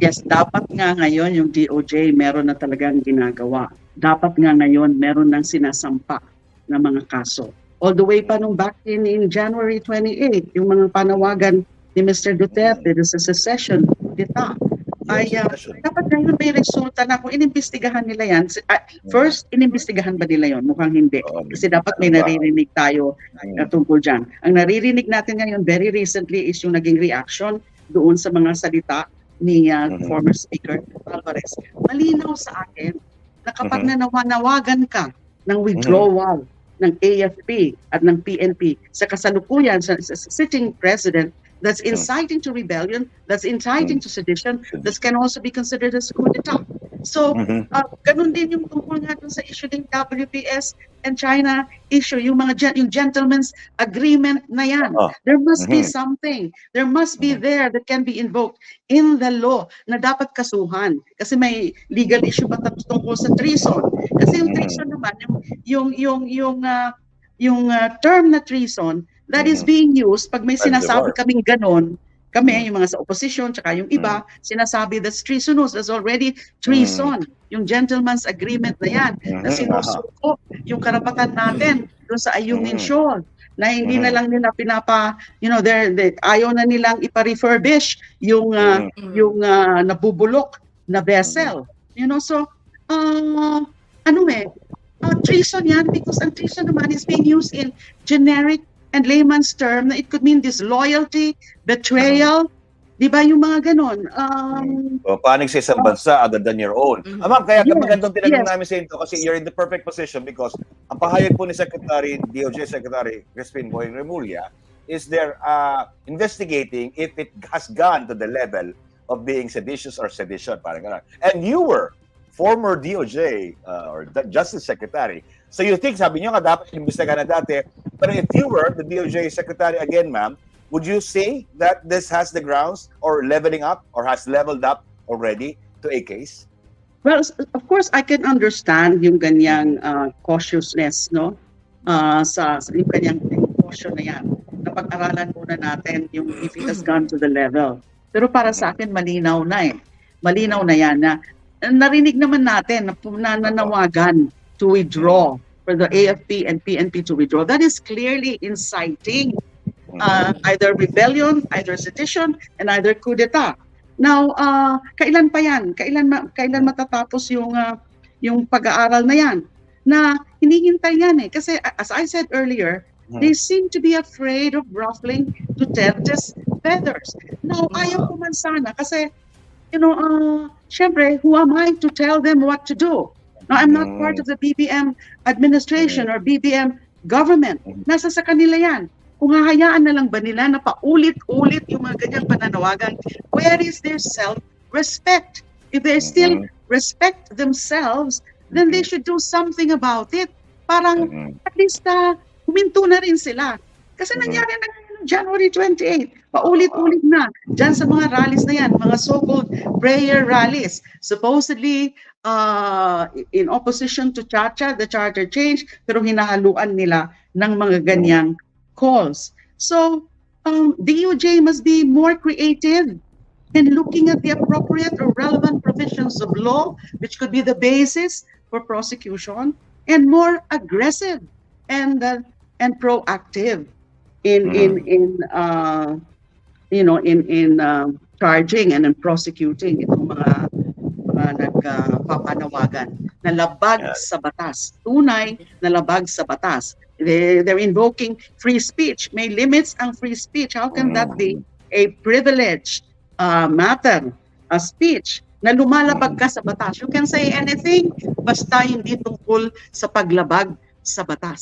Yes, dapat nga ngayon yung DOJ meron na talagang ginagawa. Dapat nga ngayon meron nang sinasampa na mga kaso. All the way pa nung back in, in January 28, yung mga panawagan ni Mr. Duterte sa secession dita ay uh, dapat ngayon may resulta na kung inimbestigahan nila yan. ah, first, inimbestigahan ba nila yon? Mukhang hindi. Kasi dapat may naririnig tayo uh, tungkol dyan. Ang naririnig natin ngayon very recently is yung naging reaction doon sa mga salita ni uh, former Speaker Alvarez. Malinaw sa akin na kapag Mhm. nanawanawagan ka ng withdrawal ng AFP at ng PNP sa kasalukuyan sa, sa- sitting president that's inciting to rebellion, that's inciting to sedition, that can also be considered as coup d'etat. So. Ah, ganun din yung tungkol nga dun sa issue ng WPS and China issue, yung mga gen- yung gentleman's agreement na yan. Oh. There must be Mhm. something. There must be Mhm. there that can be invoked in the law na dapat kasuhan. Kasi may legal issue pa tat- tungkol sa treason. Kasi yung Mhm. treason naman, yung yung yung yung ah, yung ah, term na treason that is Mhm. being used pag may sinasabi kaming ganon, kami, yung mga sa opposition, tsaka yung iba, sinasabi that's treasonous, that's already treason. Yung gentleman's agreement na yan, na Mhm. sinusuko yung karapatan natin doon sa Ayungin. Shoal na hindi na lang nila pinapa you know they're, they ayaw na nilang ipa-refurbish yung Mhm. yung ah, nabubulok na vessel you know so uh, ano eh uh, treason yan because ang treason naman is being used in generic and layman's term na it could mean disloyalty betrayal di ba yung mga ganon um, O, panig sa isang bansa other than your own. Mhm. Ah, ma'am, kaya Yes, magandang tinanong yes. namin sa inyo kasi you're in the perfect position because ang pahayag po ni Secretary, DOJ Secretary Crispin Boying Remulla is they're uh, investigating if it has gone to the level of being seditious or sedition, parang gano'n. And you were former DOJ uh, or the Justice Secretary. So you think, sabi niyo nga dapat imbestigahan na dati, pero if you were the DOJ Secretary again, ma'am, would you say that this has the grounds or leveling up or has leveled up already to a case? Well, of course, I can understand yung ganyang uh, cautiousness, no? Uh, sa, sa yung ganyang caution na yan. Napag-aralan muna natin yung if it has gone to the level. Pero para sa akin, malinaw na eh. Malinaw na yan na narinig naman natin na pu- na nanawagan to withdraw for the AFP and PNP to withdraw. That is clearly inciting uh, either rebellion, either sedition, and either coup d'etat. Now, uh, kailan pa yan? Kailan, ma- kailan matatapos yung, uh, yung pag-aaral na yan? Na hinihintay yan eh. Kasi as I said earlier, they seem to be afraid of ruffling Duterte's feathers. Now, ayaw ko man sana kasi, you know, uh, syempre, who am I to tell them what to do? Now, I'm not part of the BBM administration or BBM government. Nasa sa kanila yan. Kung hahayaan na lang ba nila na paulit-ulit yung mga ganyang pananawagan, where is their self-respect? If they still respect themselves, then they should do something about it. Parang Mhm. at least uh, huminto na rin sila. Kasi nangyari na January 28, paulit-ulit na dyan sa mga rallies na yan, mga so-called prayer rallies. Supposedly, uh, in opposition to Chacha, the charter change, pero hinahaluan nila ng mga ganyang calls. So, um, DOJ must be more creative in looking at the appropriate or relevant provisions of law, which could be the basis for prosecution, and more aggressive and uh, and proactive in in in uh, you know in in uh, charging and in prosecuting itong mga mga nagpapanawagan na labag Yeah. sa batas. Tunay na labag sa batas. They, they're invoking free speech. May limits ang free speech. How can that be a privileged uh, matter, a speech na lumalabag ka sa batas? You can say anything basta hindi tungkol sa paglabag sa batas.